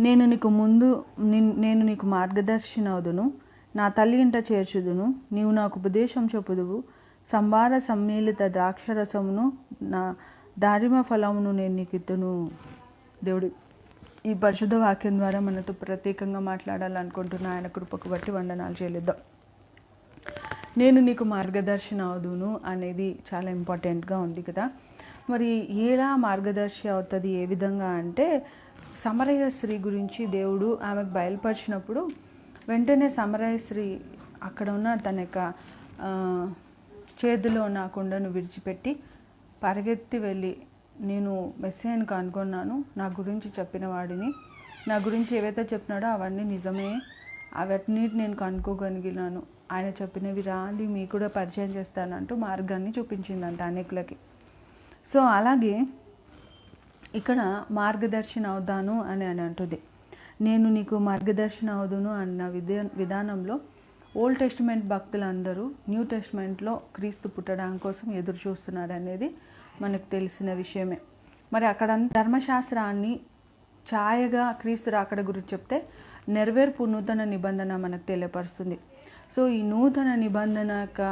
నేను నీకు ముందు నేను నీకు మార్గదర్శినవుదును. నా తల్లి ఇంట చేర్చుదును. నీవు నాకు ఉపదేశం చెప్పుదువు. సంభార సమ్మేళిత ద్రాక్షరసమును నా దారిమ ఫలమును నేను నీకు ఇద్దును దేవుడు ఈ పరిశుద్ధ వాక్యం ద్వారా మనతో ప్రత్యేకంగా మాట్లాడాలనుకుంటున్న ఆయన కృపకు బట్టి వందనాలు చేయలేద్దాం నేను నీకు మార్గదర్శన అవుదును అనేది చాలా ఇంపార్టెంట్గా ఉంది కదా. మరి ఎలా మార్గదర్శి అవుతుంది? ఏ విధంగా అంటే సమరయ స్త్రీ గురించి దేవుడు ఆమెకు బయలుపరిచినప్పుడు వెంటనే సమరయ స్త్రీ అక్కడ ఉన్న తన యొక్క చేతిలో ఉన్న కుండను విడిచిపెట్టి పరిగెత్తి వెళ్ళి నేను మెస్సేయను కనుగొన్నాను నా గురించి చెప్పిన వాడిని. నా గురించి ఏవైతే చెప్పినాడో అవన్నీ నిజమే. అవన్నిటి నేను కనుక్కోగలిగినాను. ఆయన చెప్పినవి రాలి మీకు కూడా పరిచయం చేస్తానంటూ మార్గాన్ని చూపించిందంట అనేకులకి. సో అలాగే ఇక్కడ మార్గదర్శన అవుతాను అని అని అంటుంది. నేను నీకు మార్గదర్శన అవుదును అన్న విధా విధానంలో ఓల్డ్ టెస్ట్మెంట్ భక్తులందరూ న్యూ టెస్ట్మెంట్లో క్రీస్తు పుట్టడం కోసం ఎదురు చూస్తున్నారు అనేది మనకు తెలిసిన విషయమే. మరి అక్కడ ధర్మశాస్త్రాన్ని ఛాయగా క్రీస్తు రాకడ గురించి చెప్తే నెరవేర్పు నూతన నిబంధన మనకు తెలియపరుస్తుంది. సో ఈ నూతన నిబంధన యొక్క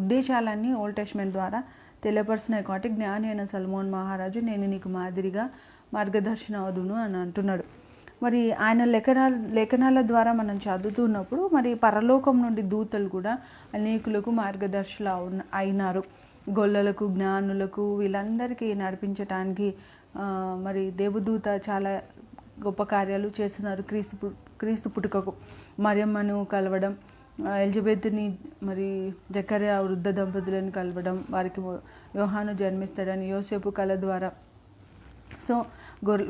ఉద్దేశాలన్నీ ఓల్డ్ టెస్ట్మెంట్ ద్వారా తెలియపరుస్తున్నాయి కాబట్టి జ్ఞాని అయిన సల్మోన్ మహారాజు నేను నీకు మాదిరిగా మార్గదర్శన అవుదును అని అంటున్నాడు. మరి ఆయన లేఖనాల లేఖనాల ద్వారా మనం చదువుతున్నప్పుడు మరి పరలోకం నుండి దూతలు కూడా అనేకులకు మార్గదర్శులు అవున అయినారు. గొల్లలకు జ్ఞానులకు వీళ్ళందరికీ నడిపించటానికి మరి దేవదూత చాలా గొప్ప కార్యాలు చేస్తున్నారు క్రీస్తు పు- క్రీస్తు పుట్టుకకు. మరియమ్మను కలవడం ఎలిజబెత్ని మరి జకర్యా వృద్ధ దంపతులను కలవడం వారికి యోహాను జన్మిస్తాడని యోసేపు కళ ద్వారా. సో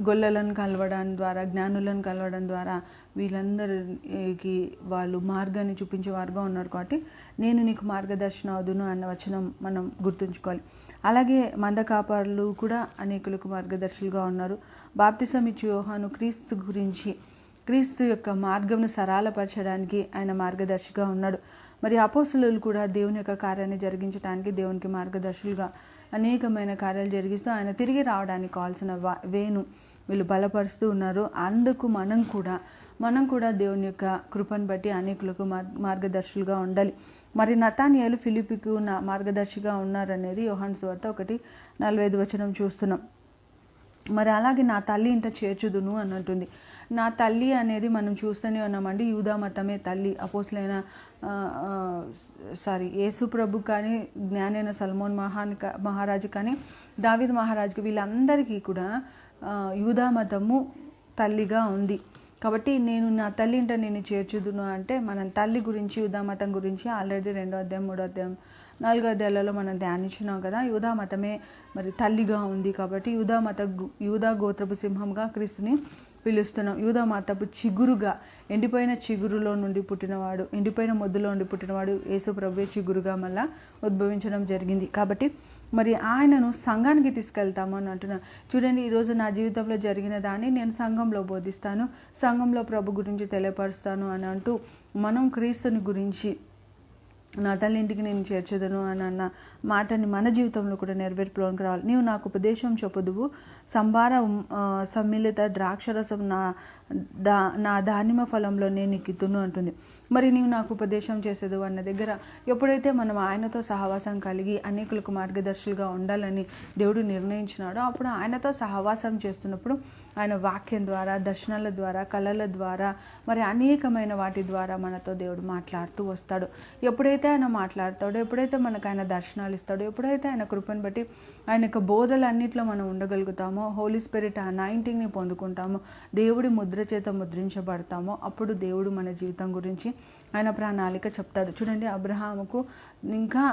గొల్లలను కలవడం ద్వారా జ్ఞానులను కలవడం ద్వారా వీళ్ళందరికి వాళ్ళు మార్గాన్ని చూపించే వారుగా ఉన్నారు కాబట్టి నేను నీకు మార్గదర్శనం అవుదును అన్న వచనం మనం గుర్తుంచుకోవాలి. అలాగే మంద కాపారులు కూడా అనేకులకు మార్గదర్శులుగా ఉన్నారు. బాప్తిసం ఇచ్చి యోహాను క్రీస్తు గురించి క్రీస్తు యొక్క మార్గంను సరళపరచడానికి ఆయన మార్గదర్శిగా ఉన్నాడు. మరి అపోసులు కూడా దేవుని యొక్క కార్యాన్ని జరిగించడానికి దేవునికి మార్గదర్శులుగా అనేకమైన కార్యాలు జరిగిస్తూ ఆయన తిరిగి రావడానికి కావాల్సిన వేను వీళ్ళు బలపరుస్తూ ఉన్నారు. అందుకు మనం కూడా మనం కూడా దేవుని యొక్క కృపను బట్టి అనేకులకు మార్- మార్గదర్శులుగా ఉండాలి. మరి నతానియాలు ఫిలిపికు నా మార్గదర్శిగా ఉన్నారనేది యోహాన్ సువార్త ఒకటి నలభై ఐదు వచనం చూస్తున్నాం. మరి అలాగే నా తల్లి ఇంట చేర్చుదును అని అంటుంది. నా తల్లి అనేది మనం చూస్తూనే ఉన్నామండి. యూదా మతమే తల్లి అపోస్లైన సారీ యేసు ప్రభు కానీ జ్ఞానైన సల్మోన్ మహాన్ కా- మహారాజు కానీ దావిద్ మహారాజుకి వీళ్ళందరికీ కూడా యూదా మతము తల్లిగా ఉంది. కాబట్టి నేను నా తల్లి ఇంట నేను చేర్చుదును అంటే మనం తల్లి గురించి యూదా మతం గురించి ఆల్రెడీ రెండో అధ్యాయం మూడో అధ్యాయం నాలుగో అధ్యాయాలలో మనం ధ్యానించినాం కదా యూదా మతమే మరి తల్లిగా ఉంది కాబట్టి యూదా మత యూదా గోత్రపు సింహంగా క్రీస్తుని పిలుస్తున్నాం. యూదా చిగురుగా ఎండిపోయిన చిగురులో నుండి పుట్టినవాడు ఎండిపోయిన మొద్దులో నుండి పుట్టినవాడు యేసు ప్రభు చిగురుగా మళ్ళా ఉద్భవించడం జరిగింది. కాబట్టి మరి ఆయనను సంఘానికి తీసుకెళ్తాము అని అంటున్నాను చూడండి ఈరోజు నా జీవితంలో జరిగిన దాన్ని నేను సంఘంలో బోధిస్తాను సంఘంలో ప్రభు గురించి తెలియపరుస్తాను అని అంటూ మనం క్రీస్తుని గురించి నా తల్లి ఇంటికి నేను చేర్చదను అని అన్న మాటని మన జీవితంలో కూడా నెరవేర్పులోనికి రావాలి. నీవు నాకు ఉపదేశం చెప్పుదువు. సంబార సమ్మిళిత ద్రాక్షరసం నా దా నా దానిమ ఫలంలో నేను నీకు అంటుంది. మరి నీవు నాకు ఉపదేశం చేసేదు అన్న దగ్గర ఎప్పుడైతే మనం ఆయనతో సహవాసం కలిగి అనేకులకు మార్గదర్శులుగా ఉండాలని దేవుడు నిర్ణయించినాడో అప్పుడు ఆయనతో సహవాసం చేస్తున్నప్పుడు ఆయన వాక్యం ద్వారా దర్శనాల ద్వారా కళల ద్వారా మరి అనేకమైన వాటి ద్వారా మనతో దేవుడు మాట్లాడుతూ వస్తాడు. ఎప్పుడైతే ఆయన మాట్లాడతాడో ఎప్పుడైతే మనకు ఆయన దర్శనాలు ఇస్తాడో ఎప్పుడైతే ఆయన కృపను బట్టి ఆయన యొక్క బోధలన్నింటిలో మనం ఉండగలుగుతామో హోలీ స్పిరిట్ ఆ నైన్టీని పొందుకుంటామో దేవుడి ముద్ర చేత ముద్రించబడతామో అప్పుడు దేవుడు మన జీవితం గురించి ఆయన ప్రణాళిక చెప్తాడు. చూడండి అబ్రహాముకు ఇంకా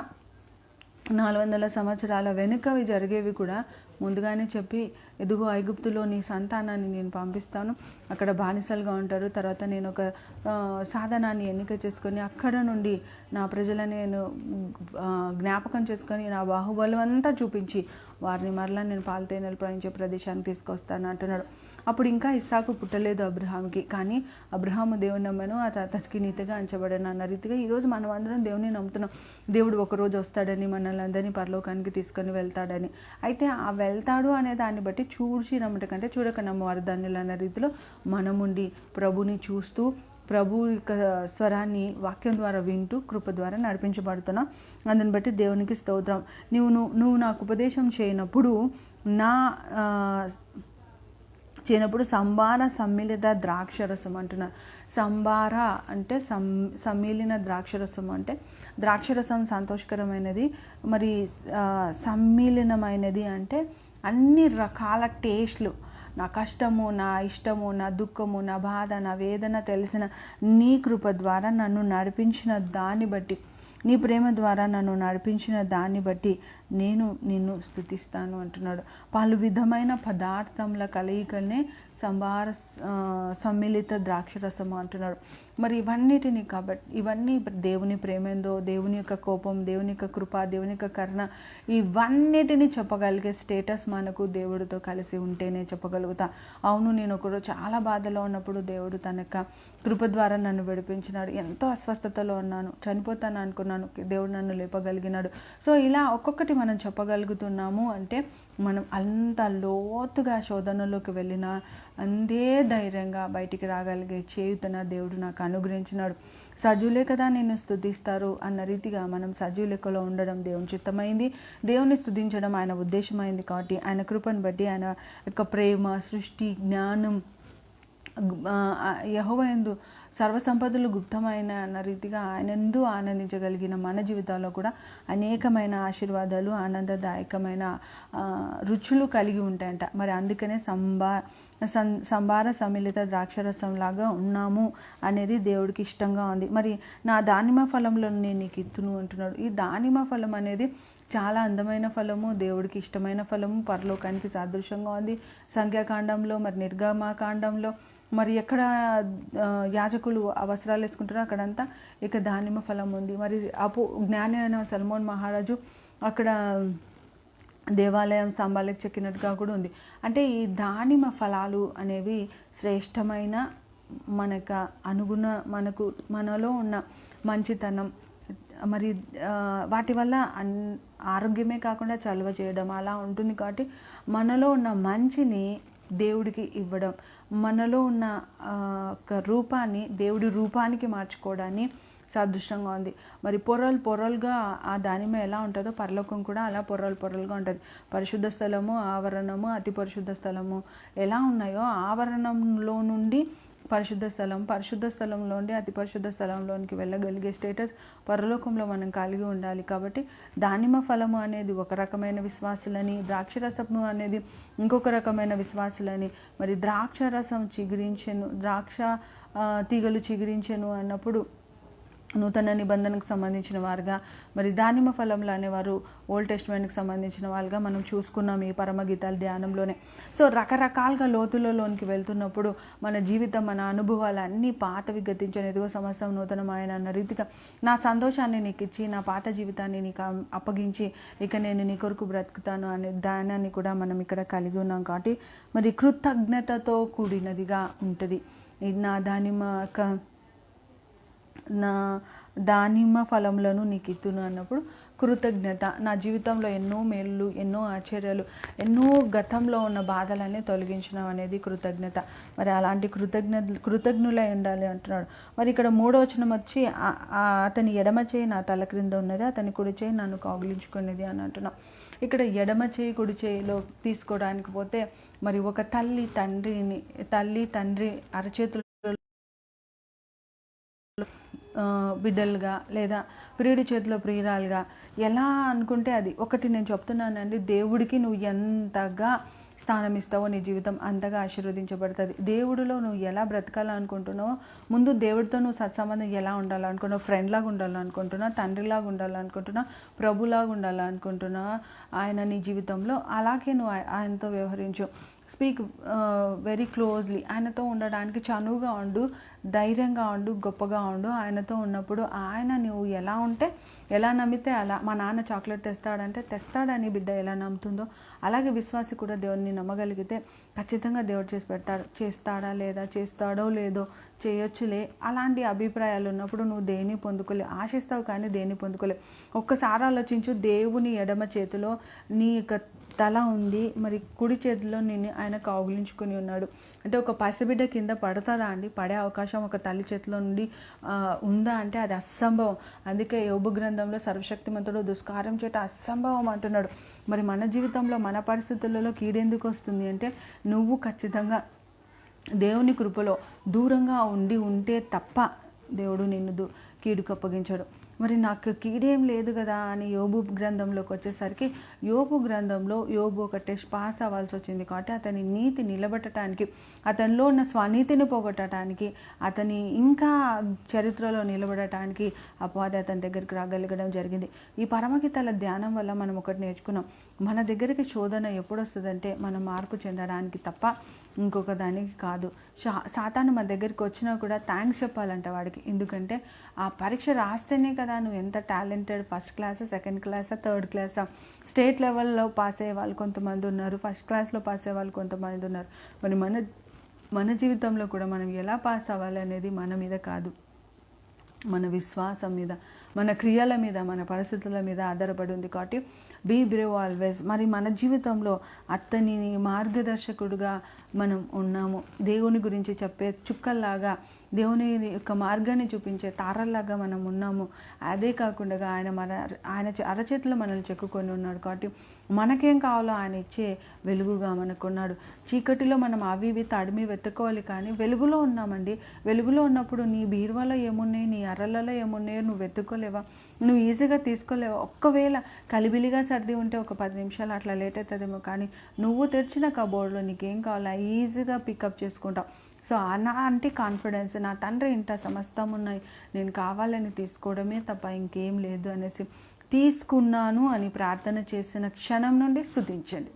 నాలుగు వందల సంవత్సరాల వెనుకవి జరిగేవి కూడా ముందుగానే చెప్పి ఎదుగో ఐగుప్తులో నీ సంతానాన్ని నేను పంపిస్తాను. అక్కడ బానిసలుగా ఉంటారు. తర్వాత నేను ఒక సాధనాన్ని ఎన్నిక చేసుకొని అక్కడ నుండి నా ప్రజలను నేను జ్ఞాపకం చేసుకొని నా బాహుబలం అంతా చూపించి వారిని మరలా నేను పాలతేనెలు ప్రవహించే ప్రదేశానికి తీసుకొస్తాను అంటున్నాడు. అప్పుడు ఇంకా ఇస్సాకు పుట్టలేదు అబ్రహాంకి. కానీ అబ్రహాము దేవుని నమ్మను అత అతనికి నీతిగా అంచబడను అన్న రీతిగా ఈరోజు మనం అందరం దేవుని నమ్ముతున్నాం. దేవుడు ఒకరోజు వస్తాడని మనల్ని అందరినీ పరలోకానికి తీసుకొని వెళ్తాడని. అయితే ఆ వెళ్తాడు అనే దాన్ని బట్టి చూసి నమ్మటకంటే చూడక నమ్మవారు ధన్యులు అన్న రీతిలో మనముండి ప్రభుని చూస్తూ ప్రభు యొక్క స్వరాన్ని వాక్యం ద్వారా వింటూ కృప ద్వారా నడిపించబడుతున్నా అందుని బట్టి దేవునికి స్తోత్రం. నువ్వు నువ్వు నువ్వు నాకు ఉపదేశం చేయనప్పుడు నా చేయనప్పుడు సంబార సమ్మిళిత ద్రాక్షరసం అంటున్నారు సంబార అంటే సం సమ్మిళిన ద్రాక్షరసం అంటే ద్రాక్షరసం సంతోషకరమైనది మరి సమ్మిళినమైనది అంటే అన్ని రకాల టేస్ట్లు నా కష్టము నా ఇష్టము నా దుఃఖము నా బాధ నా వేదన తెలిసిన నీ కృప ద్వారా నన్ను నడిపించిన దాన్ని బట్టి నీ ప్రేమ ద్వారా నన్ను నడిపించిన దాన్ని బట్టి నేను నిన్ను స్థుతిస్తాను అంటున్నాడు. పలు విధమైన పదార్థముల కలయికనే సంభార సమ్మిళిత ద్రాక్షరసము అంటున్నాడు. మరి ఇవన్నిటిని కాబట్టి ఇవన్నీ దేవుని ప్రేమేందో దేవుని యొక్క కోపం దేవుని యొక్క కృప దేవుని యొక్క కరుణ ఇవన్నిటిని చెప్పగలిగే స్టేటస్ మనకు దేవుడితో కలిసి ఉంటేనే చెప్పగలుగుతా. అవును నేను ఒకడు చాలా బాధలో ఉన్నప్పుడు దేవుడు తన యొక్క కృప ద్వారా నన్ను విడిపించినాడు. ఎంతో అస్వస్థతలో ఉన్నాను చనిపోతాను అనుకున్నాను. దేవుడు నన్ను లేపగలిగినాడు. సో ఇలా ఒక్కొక్కటి మనం చెప్పగలుగుతున్నాము అంటే మనం అంత లోతుగా శోధనలోకి వెళ్ళిన అందే ధైర్యంగా బయటికి రాగలిగే చేయుతన దేవుడు నాకు అనుగ్రహించినాడు. సజీవులే కదా నేను స్థుతిస్తారు అన్న రీతిగా మనం సజీవు లెక్కలో ఉండడం దేవుని చిత్తమైంది. దేవుని స్థుతించడం ఆయన ఉద్దేశమైంది కాబట్టి ఆయన కృపను బట్టి ఆయన యొక్క ప్రేమ సృష్టి జ్ఞానం యహోవయందు సర్వసంపదలు గుప్తమైన అన్న రీతిగా ఆయనందు ఆనందించగలిగిన మన జీవితాల్లో కూడా అనేకమైన ఆశీర్వాదాలు ఆనందదాయకమైన రుచులు కలిగి ఉంటాయంట. మరి అందుకనే సంబా సం సంబార సమ్మిళిత ద్రాక్షరసం లాగా ఉన్నాము అనేది దేవుడికి ఇష్టంగా ఉంది. మరి నా దానిమ్మ ఫలంలో నేను నీకు ఇత్తును అంటున్నాడు. ఈ దానిమ్మ ఫలం అనేది చాలా అందమైన ఫలము దేవుడికి ఇష్టమైన ఫలము పరలోకానికి సాదృశ్యంగా ఉంది. సంఖ్యాకాండంలో మరి నిర్గమాకాండంలో మరి ఎక్కడ యాజకులు ఆ వస్త్రాలు వేసుకుంటారో అక్కడంతా ఇక దానిమ్మ ఫలం ఉంది. మరి అపు జ్ఞాని అయిన సల్మోన్ మహారాజు అక్కడ దేవాలయం స్తంభాలకు చెక్కినట్టుగా కూడా ఉంది. అంటే ఈ దానిమ్మ ఫలాలు అనేవి శ్రేష్టమైన మనకు అనుగుణ మనకు మనలో ఉన్న మంచితనం. మరి వాటి వల్ల అన్ ఆరోగ్యమే కాకుండా చలువ చేయడం అలా ఉంటుంది కాబట్టి మనలో ఉన్న మంచిని దేవుడికి ఇవ్వడం. మనలో ఉన్న ఒక రూపాన్ని దేవుడి రూపానికి మార్చుకోవడాన్ని సదృష్టంగా ఉంది. మరి పొరలు పొరలుగా ఆ దానిమ్మ ఎలా ఉంటుందో పరలోకం కూడా అలా పొరలు పొరలుగా ఉంటుంది. పరిశుద్ధ స్థలము ఆవరణము అతి పరిశుద్ధ స్థలము ఎలా ఉన్నాయో ఆవరణంలో నుండి పరిశుద్ధ స్థలం పరిశుద్ధ స్థలంలో నుండి అతి పరిశుద్ధ స్థలంలోనికి వెళ్ళగలిగే స్టేటస్ పరలోకంలో మనం కలిగి ఉండాలి. కాబట్టి దానిమ్మ ఫలము అనేది ఒక రకమైన విశ్వాసులని ద్రాక్షరసము అనేది ఇంకొక రకమైన విశ్వాసులని మరి ద్రాక్ష రసం చిగురించెను ద్రాక్ష తీగలు చిగురించెను అన్నప్పుడు నూతన నిబంధనకు సంబంధించిన వారుగా మరి దానిమ్మ ఫలంలో అనేవారు ఓల్డ్ టెస్ట్మెంట్కి సంబంధించిన వాళ్ళుగా మనం చూసుకున్నాం ఈ పరమగీతాల ధ్యానంలోనే. సో రకరకాలుగా లోతులలోనికి వెళ్తున్నప్పుడు మన జీవితం మన అనుభవాలు అన్నీ పాతవి గతించిన ఎదుగో సంవత్సరం నూతనమైన అన్న రీతిగా నా సంతోషాన్ని నీకు ఇచ్చి నా పాత జీవితాన్ని నీకు అప్పగించి ఇక నేను నీ కొరకు బ్రతుకుతాను అనే ధ్యానాన్ని కూడా మనం ఇక్కడ కలిగి ఉన్నాం కాబట్టి మరి కృతజ్ఞతతో కూడినదిగా ఉంటుంది. ఇది నా దానిమ్మ యొక్క నా దానిమ్మ ఫలములను నీకు ఇత్తును అన్నప్పుడు కృతజ్ఞత. నా జీవితంలో ఎన్నో మేళ్ళు ఎన్నో ఆశ్చర్యాలు ఎన్నో గతంలో ఉన్న బాధలన్నీ తొలగించడం అనేది కృతజ్ఞత. మరి అలాంటి కృతజ్ఞ కృతజ్ఞులై ఉండాలి అంటున్నాడు. మరి ఇక్కడ మూడో వచనం వచ్చి అతని ఎడమ చేయి నా తల క్రింద ఉన్నది అతని కుడి చేయి నన్ను కాగులించుకునేది అని అంటున్నాం. ఇక్కడ ఎడమ చేయి కుడి చేయిలో తీసుకోవడానికి పోతే మరి ఒక తల్లి తండ్రిని తల్లి తండ్రి అరచేతులు బిడ్డలుగా లేదా ప్రియుడి చేతిలో ప్రియురాలుగా ఎలా అనుకుంటే అది? ఒకటి నేను చెప్తున్నానండి దేవుడికి నువ్వు ఎంతగా స్థానం ఇస్తావో నీ జీవితం అంతగా ఆశీర్వదించబడుతుంది. దేవుడిలో నువ్వు ఎలా బ్రతకాలనుకుంటున్నావో ముందు దేవుడితో నువ్వు సత్సంబంధం ఎలా ఉండాలనుకుంటున్నావు ఫ్రెండ్లాగా ఉండాలనుకుంటున్నా ఉండాలనుకుంటున్నావు తండ్రిలాగా ఉండాలనుకుంటున్నావు ప్రభులాగా ఉండాలనుకుంటున్నావు ఆయన నీ జీవితంలో అలాగే నువ్వు ఆయనతో వ్యవహరించు. స్పీక్ వెరీ క్లోజ్లీ ఆయనతో ఉండడానికి చనువుగా ఉండు ధైర్యంగా ఉండు గొప్పగా ఉండు. ఆయనతో ఉన్నప్పుడు ఆయన నువ్వు ఎలా ఉంటే ఎలా నమ్మితే అలా మా నాన్న చాక్లెట్ తెస్తాడంటే తెస్తాడని బిడ్డ ఎలా నమ్ముతుందో అలాగే విశ్వాసి కూడా దేవుడిని నమ్మగలిగితే ఖచ్చితంగా దేవుడు చేసి పెడతాడు చేస్తాడా లేదా చేస్తాడో లేదో చేయొచ్చులే. అలాంటి అభిప్రాయాలు ఉన్నప్పుడు నువ్వు దేన్ని పొందుకోలే? ఆశిస్తావు కానీ దేన్ని పొందుకోలే? ఒక్కసారి ఆలోచించు దేవుని ఎడమ చేతిలో నీ యొక్క తల ఉంది. మరి కుడి చేతిలో నిన్ను ఆయన కౌగిలించుకుని ఉన్నాడు. అంటే ఒక పసిబిడ్డ కింద పడుతుందా అండి? పడే అవకాశం ఒక తల్లి చేతిలో నుండి ఉందా అంటే అది అసంభవం. అందుకే యోబు గ్రంథంలో సర్వశక్తిమంతుడు దుష్కారం చేట అసంభవం అంటున్నాడు. మరి మన జీవితంలో మన పరిస్థితులలో కీడెందుకు వస్తుంది అంటే నువ్వు ఖచ్చితంగా దేవుని కృపలో దూరంగా ఉండి ఉంటే తప్ప దేవుడు నిన్ను దు కీడుకు అప్పగించాడు. మరి నాకు కీడేం లేదు కదా అని యోబు గ్రంథంలోకి వచ్చేసరికి యోబు గ్రంథంలో యోబు ఒక టెస్ట్ పాస్ అవ్వాల్సి వచ్చింది కాబట్టి అతని నీతి నిలబెట్టడానికి అతనిలో ఉన్న స్వనీతిని పోగొట్టడానికి అతని ఇంకా చరిత్రలో నిలబడటానికి అపవాది అతని దగ్గరికి రాగలగడం జరిగింది. ఈ పరమగీతాల ధ్యానం వల్ల మనం ఒకటి నేర్చుకున్నాం. మన దగ్గరికి శోధన ఎప్పుడు వస్తుందంటే మనం మార్పు చెందడానికి తప్ప ఇంకొక దానికి కాదు. షా సాతాను మన దగ్గరికి వచ్చినా కూడా థ్యాంక్స్ చెప్పాలంట వాడికి. ఎందుకంటే ఆ పరీక్ష రాస్తేనే కదా నువ్వు ఎంత టాలెంటెడ్ ఫస్ట్ క్లాసా సెకండ్ క్లాసా థర్డ్ క్లాసా స్టేట్ లెవెల్లో పాస్ అయ్యే వాళ్ళు కొంతమంది ఉన్నారు ఫస్ట్ క్లాస్లో పాస్ అయ్యే వాళ్ళు కొంతమంది ఉన్నారు. మరి మన మన జీవితంలో కూడా మనం ఎలా పాస్ అవ్వాలి అనేది మన మీద కాదు. మన విశ్వాసం మీద మన క్రియల మీద మన పరిస్థితుల మీద ఆధారపడి ఉంది. కాబట్టి బీ బ్రేవ్ ఆల్వేస్ మరి మన జీవితంలో అతని మార్గదర్శకుడుగా మనం ఉన్నాము. దేవుని గురించి చెప్పే చుక్కల్లాగా దేవుని యొక్క మార్గాన్ని చూపించే తారల్లాగా మనం ఉన్నాము. అదే కాకుండా ఆయన మన ఆయన అరచేతిలో మనల్ని చెక్కుకొని ఉన్నాడు. కాబట్టి మనకేం కావాలో ఆయన ఇచ్చే వెలుగుగా మనకున్నాడు. చీకటిలో మనం అవి ఇవి తడిమి వెతుక్కోవాలి కానీ వెలుగులో ఉన్నామండి. వెలుగులో ఉన్నప్పుడు నీ బీరువాలో ఏమున్నాయి నీ అరలలో ఏమున్నాయో నువ్వు వెతుక్కోలేవా? నువ్వు ఈజీగా తీసుకోలేవా? ఒక్కవేళ కలిబిలిగా సర్ది ఉంటే ఒక పది నిమిషాలు అట్లా లేట్ అవుతుందేమో కానీ నువ్వు తెరిచిన కబోర్డ్లో నీకేం కావాలో? ఈజీగా పికప్ చేసుకుంటావు. సో నా అంటే కాన్ఫిడెన్స్ నా తండ్రి ఇంట సమస్తం ఉన్నాయి. నేను కావాలని తీసుకోవడమే తప్ప ఇంకేం లేదు అనేసి తీసుకున్నాను అని ప్రార్థన చేసిన క్షణం నుండి స్థుతించండి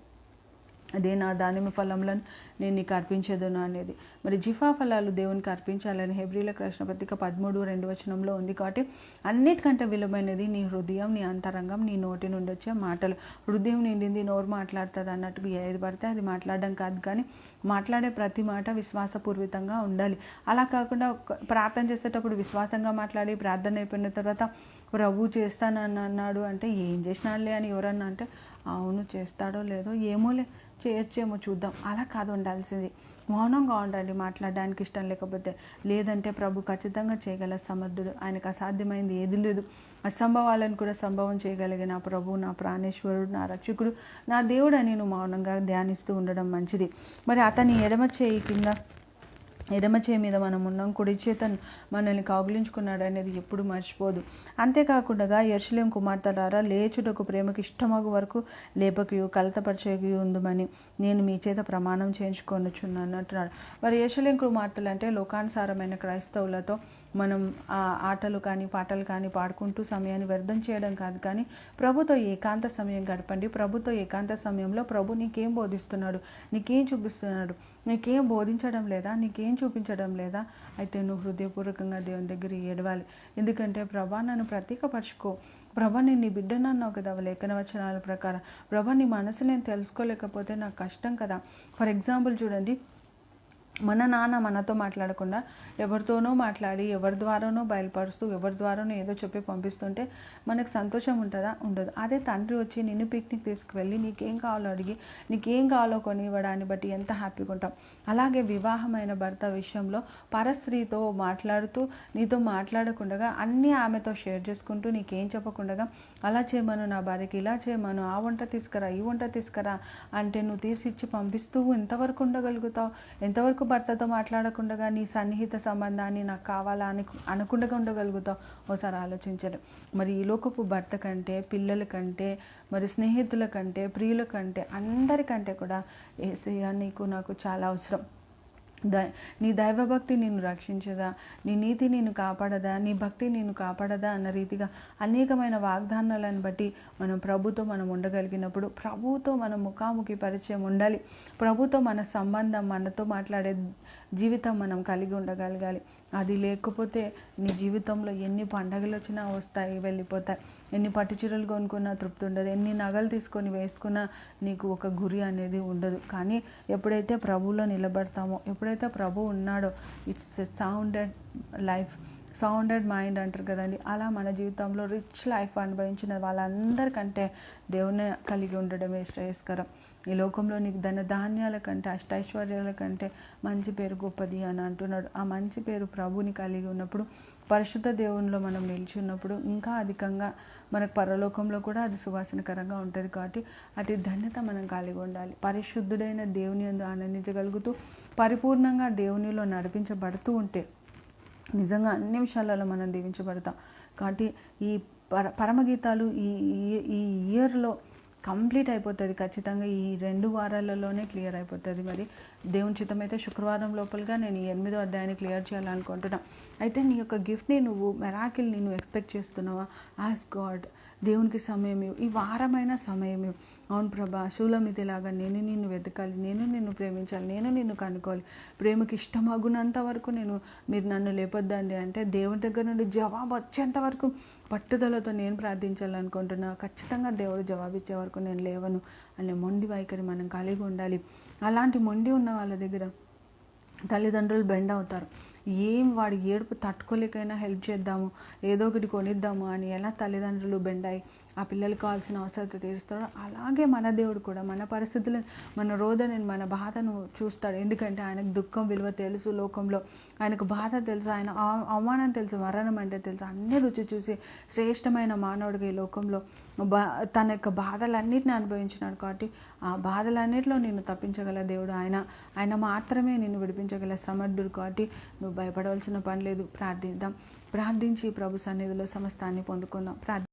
అదే నా దానిమ్మ ఫలములను నేను నీకు అర్పించేదను అనేది. మరి జిఫా ఫలాలు దేవునికి అర్పించాలని హెబ్రిల కృష్ణ పత్రిక పదమూడు రెండు వచనంలో ఉంది కాబట్టి అన్నిటికంటే విలువైనది నీ హృదయం నీ అంతరంగం నీ నోటి నుండి వచ్చే మాటలు. హృదయం నిండింది నోరు మాట్లాడుతుంది అన్నట్టు ఏది పడితే అది మాట్లాడడం కాదు కానీ మాట్లాడే ప్రతి మాట విశ్వాసపూర్వితంగా ఉండాలి. అలా కాకుండా ప్రార్థన చేసేటప్పుడు విశ్వాసంగా మాట్లాడి ప్రార్థన అయిపోయిన తర్వాత ప్రభు చేస్తానని అన్నాడు అంటే ఏం చేసినాడులే అని ఎవరన్నా అంటే అవును చేస్తాడో లేదో ఏమోలే చేయొచ్చేమో చూద్దాం. అలా కాదు ఉండాల్సింది. మౌనంగా ఉండాలి మాట్లాడడానికి ఇష్టం లేకపోతే. లేదంటే ప్రభు ఖచ్చితంగా చేయగల సమర్థుడు. ఆయనకు అసాధ్యమైంది ఏది లేదు. అసంభవాలను కూడా సంభవం చేయగలిగిన నా ప్రభు నా ప్రాణేశ్వరుడు నా రక్షకుడు నా దేవుడు నేను మౌనంగా ధ్యానిస్తూ ఉండడం మంచిది. మరి అతని ఎడమ చేయి కింద ఎడమ చేయి మీద మనం ఉన్నాం కుడి చేత మనల్ని కాగులించుకున్నాడు అనేది ఎప్పుడు మర్చిపోదు. అంతేకాకుండా యర్షలేం కుమార్తెలారా లేచుటకు ప్రేమకు ఇష్టమగు వరకు లేపకయు కలతపరిచేయు ఉందమని నేను మీ చేత ప్రమాణం చేయించుకొనుచున్నాను అంటున్నాడు. మరి యర్షలేం కుమార్తెలు అంటే లోకానుసారమైన క్రైస్తవులతో మనం ఆ ఆటలు కానీ పాటలు కానీ పాడుకుంటూ సమయాన్ని వ్యర్థం చేయడం కాదు. కానీ ప్రభుతో ఏకాంత సమయం గడపండి. ప్రభుతో ఏకాంత సమయంలో ప్రభు నీకేం బోధిస్తున్నాడు? నీకేం చూపిస్తున్నాడు? నీకేం బోధించడం లేదా? నీకేం చూపించడం లేదా? అయితే నువ్వు హృదయపూర్వకంగా దేవుని దగ్గర ఏడవాలి. ఎందుకంటే ప్రభా నన్ను ప్రత్యేకపరచుకో. ప్రభా నేను నీ బిడ్డనన్నావు కదా లేఖన వచనాల ప్రకారం. ప్రభా నీ మనసు నేను తెలుసుకోలేకపోతే నాకు కష్టం కదా. ఫర్ ఎగ్జాంపుల్ చూడండి. మన నాన్న మనతో మాట్లాడకుండా ఎవరితోనో మాట్లాడి ఎవరి ద్వారానో బయలుపరుస్తూ ఎవరి ద్వారానో ఏదో చెప్పి పంపిస్తుంటే మనకు సంతోషం ఉంటుందా? ఉండదు. అదే తండ్రి వచ్చి నిన్ను పిక్నిక్ తీసుకువెళ్ళి నీకేం కావాలో అడిగి నీకేం కావాలో కొని ఇవ్వడాన్ని బట్టి ఎంత హ్యాపీగా ఉంటాం. అలాగే వివాహమైన భర్త విషయంలో పరస్త్రీతో మాట్లాడుతూ నీతో మాట్లాడకుండా అన్నీ ఆమెతో షేర్ చేసుకుంటూ నీకేం చెప్పకుండా అలా చేయమను నా భార్యకి ఇలా చేయమను ఆ వంట తీసుకురా ఈ వంట తీసుకురా అంటే నువ్వు తీసిచ్చి పంపిస్తూ ఎంతవరకు ఉండగలుగుతావు? ఎంతవరకు భర్తతో మాట్లాడకుండా నీ సన్నిహిత సంబంధాన్ని నాకు కావాలా అని అనకుండా ఉండగలుగుతావు? ఒకసారి ఆలోచించరు. మరి ఈ లోకపు భర్త కంటే పిల్లల కంటే మరి స్నేహితుల కంటే ప్రియుల కంటే అందరికంటే కూడా ఏసయ్య నీకు నాకు చాలా అవసరం. ద నీ దైవభక్తి నిన్ను రక్షించదా? నీ నీతి నిన్ను కాపాడదా? నీ భక్తి నిన్ను కాపాడదా? అన్న రీతిగా అనేకమైన వాగ్దానాలను బట్టి మనం ప్రభుతో మనం ఉండగలిగినప్పుడు ప్రభుతో మనం ముఖాముఖి పరిచయం ఉండాలి. ప్రభుతో మన సంబంధం మనతో మాట్లాడే జీవితం మనం కలిగి ఉండగలగాలి. అది లేకపోతే నీ జీవితంలో ఎన్ని పండగలు వచ్చినా వస్తాయి వెళ్ళిపోతాయి. ఎన్ని పట్టు చీరలు కొనుక్కున్నా తృప్తి ఉండదు. ఎన్ని నగలు తీసుకొని వేసుకున్నా నీకు ఒక గురి అనేది ఉండదు. కానీ ఎప్పుడైతే ప్రభువులో నిలబడతామో ఎప్పుడైతే ప్రభు ఉన్నాడో it's sounded life sounded mind అంటారు కదండి. అలా మన జీవితంలో రిచ్ లైఫ్ అనుభవించిన వాళ్ళందరికంటే దేవుని కలిగి ఉండడమే శ్రేయస్కరం. ఈ లోకంలో నీకు ధన ధాన్యాల కంటే అష్టైశ్వర్యాల కంటే మంచి పేరు గొప్పది అని అంటున్నాడు. ఆ మంచి పేరు ప్రభుని కలిగి ఉన్నప్పుడు పరిశుద్ధ దేవునిలో మనం నిలిచి ఉన్నప్పుడు ఇంకా అధికంగా మనకు పరలోకంలో కూడా అది సువాసనకరంగా ఉంటుంది కాబట్టి అటు ధన్యత మనం కలిగి ఉండాలి. పరిశుద్ధుడైన దేవుని అందు ఆనందించగలుగుతూ పరిపూర్ణంగా దేవునిలో నడిపించబడుతూ ఉంటే నిజంగా అన్ని విషయాలలో మనం దీవించబడతాం. కాబట్టి ఈ పర పరమగీతాలు ఈ ఈ- ఈ ఇయర్లో కంప్లీట్ అయిపోతుంది ఖచ్చితంగా ఈ రెండు వారాలలోనే క్లియర్ అయిపోతుంది మరి. దేవుని చిత్తమైతే శుక్రవారం లోపలగా నేను ఈ ఎనిమిదో అధ్యాయాన్ని క్లియర్ చేయాలనుకుంటున్నాను అయితే నీ యొక్క గిఫ్ట్ని నువ్వు మెరాకిల్ని నువ్వు ఎక్స్పెక్ట్ చేస్తున్నావా? ఆస్ గాడ్ దేవునికి సమయం ఇవ్వు. ఈ వారమైన సమయం ఇవ్వు. అవును ప్రభా శూలమిదిలాగా నేను నిన్ను వెతకాలి నేను నిన్ను ప్రేమించాలి నేను నిన్ను కనుక్కోవాలి. ప్రేమకి ఇష్టమగునంత వరకు నేను మీరు నన్ను లేపొద్దండి అంటే దేవుని దగ్గర నుండి జవాబు వచ్చేంత వరకు పట్టుదలతో నేను ప్రార్థించాలనుకుంటున్నా. ఖచ్చితంగా దేవుడు జవాబు ఇచ్చే వరకు నేను లేవను. అనే మొండి వైఖరి మనం కలిగి ఉండాలి. అలాంటి మొండి ఉన్న వాళ్ళ దగ్గర తల్లిదండ్రులు బెండ్ అవుతారు. ఏం వాడి ఏడుపు తట్టుకోలేకైనా హెల్ప్ చేద్దాము ఏదో ఒకటి కొనిద్దాము అని ఎలా తల్లిదండ్రులు బెండాయి ఆ పిల్లలకు కావాల్సిన అవసరత తీరుస్తాడో అలాగే మన దేవుడు కూడా మన పరిస్థితులను మన రోదనని మన బాధను చూస్తాడు. ఎందుకంటే ఆయనకు దుఃఖం విలువ తెలుసు లోకంలో. ఆయనకు బాధ తెలుసు ఆయన అవమానం తెలుసు మరణం అంటే తెలుసు. అన్ని రుచి చూసి శ్రేష్టమైన మానవుడిగా ఈ లోకంలో తన యొక్క బాధలన్నిటిని అనుభవించినాడు కాబట్టి ఆ బాధలన్నిటిలో నిన్ను తప్పించగల దేవుడు. ఆయన ఆయన మాత్రమే నిన్ను విడిపించగల సమర్థుడు కాబట్టి నువ్వు భయపడవలసిన పని లేదు. ప్రార్థిద్దాం. ప్రార్థించి ప్రభు సన్నిధిలో సమస్తాన్ని పొందుకుందాం. ప్రార్థి